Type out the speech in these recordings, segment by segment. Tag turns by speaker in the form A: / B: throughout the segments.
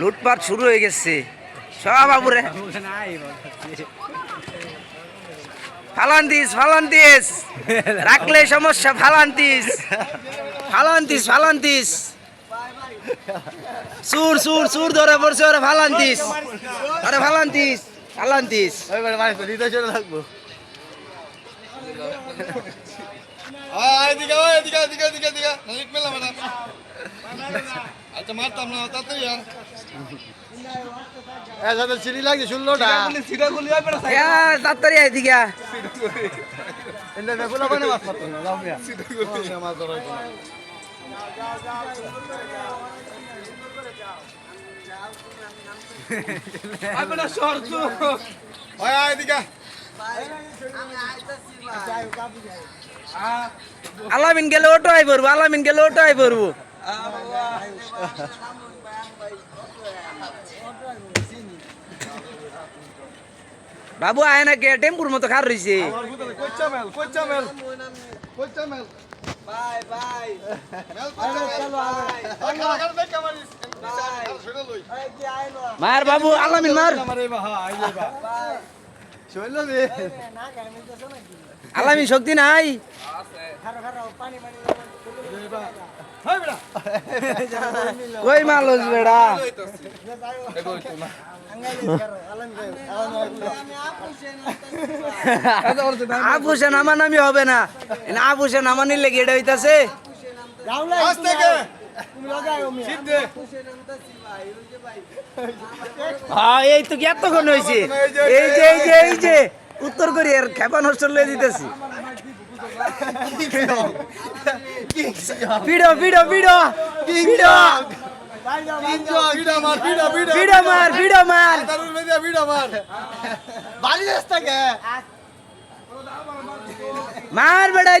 A: লুটপাট শুরু হয়ে গেছে। সব বাবুরে ফালান দিস ফালান দিস রাখলে সমস্যা ফালান দিস ফালান দিস ফালান দিস সুর সুর সুর ধরে পড়ছে, ওরে ফালান দিস আরে ফালান দিস
B: এদিকে এদিকে এদিকে এদিকে এদিকে নজিক পেলাম না আচ্ছা মারতাম না তাড়াতাড়ি আন এ সাথে সিঁড়ি লাগছে ষোলোটা
A: তাড়াতাড়ি এদিকে আ।
B: এন্ডা বেগুলা বানে মাছ
A: আলামিন গেলে ওটো আই পড়ব আলামিন গেলে ওটো আই পড়ব। বাবু আয় না কে? টেম্পুর মতো খার
B: লই
A: মার বাবু আলামিন মার।
B: আমারে
A: আলামিন শক্তি নাই? কই মালস বেড়া? আবুসে নামা নামি হবে না। আবুসে নামা নিলে গেড়ে হইতাছে। হ্যাঁ এই তো এতক্ষণ হয়েছে। এই যে এই যে এই যে উত্তর কোরিয়ার খেপা নষ্ট লয়ে দিতেছি। ভিড়ো ভিড়ো ভিড়ো ভিড়ো।
B: ভিড়া মার ভিড়া ভিড়া
A: ভিড়ো মার। ভিড়ো মার
B: মার বাড়ি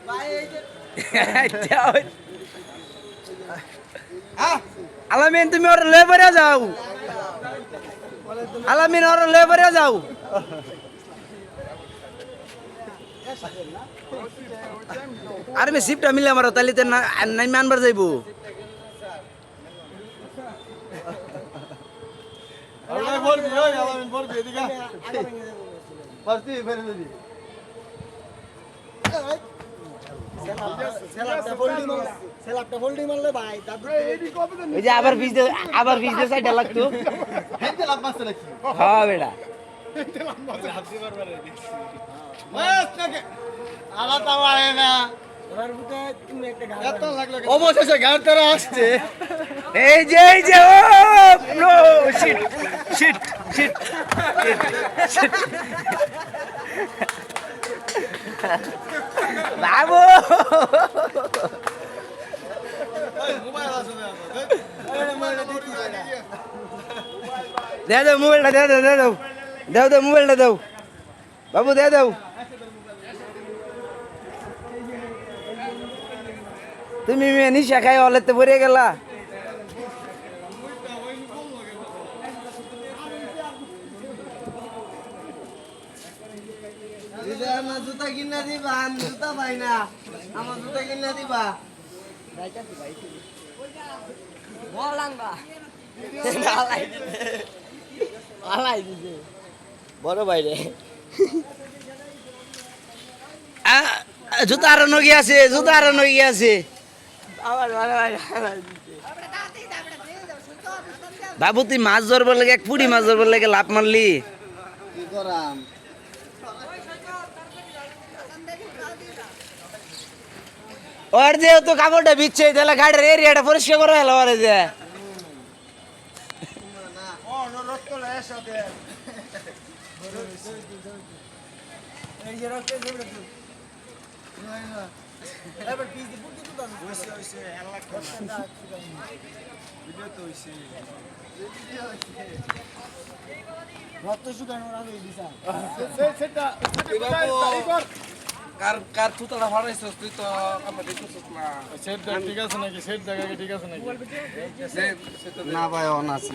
A: আলামিন তুমি ওর লেবারে যাও। আলামিন ওর লেবারে যাও। আর আমি সিপটা মিলে আমার তালিতে না নাইমে আনবার যাইবো।
B: আরে বলবি বলবি এদিকে
A: ওই যে আবার আবার সাইডে লাগতো। হ্যাঁ বেটা।
B: মাস নাকি? আলাদা আয় না। এত লাগল অবশেষে গান তারা আসছে।
A: এই যে এই যে oh no shit shit shit বাবু
B: মোবাইল আছে না
A: দে মোবাইলটা দে দে মোবাইলটা বাবু দে তুমি মেয়ে নিশা খাই হলেতে পড়ে গেলা
C: জুতা কিনা দিবা জুতা পাই না আমার জুতা কিনা দিবা
A: বড় বাইরে। জুতা আরও নগি আছে জুতা আরও নগি আছে। বাবু তুই মাছ ধরবার লাগে এক পুরি মাছ ধরবার লাগে লাভ মারলি।
C: কি করাম?
A: ওর যেহেতু কাপড়টা বিচ্ছে তাহলে গাড়ির এরিয়াটা পরিষ্কার করে হলো ওরে যে।
D: এই রক্ত জমে তো এবার পিস দি পুটি তো দাও হইছে হইছে আল্লাহ ভিডিও তো হইছে রক্ত শুকানোর আগে দিছা
B: সেটা
E: কার কার থুতাটা ফাড়াইছস তুই তো আমরা দেখছস না।
B: সেট ঠিক আছে নাকি? সেট জায়গা ঠিক আছে নাকি?
D: না ভাই অন আছে।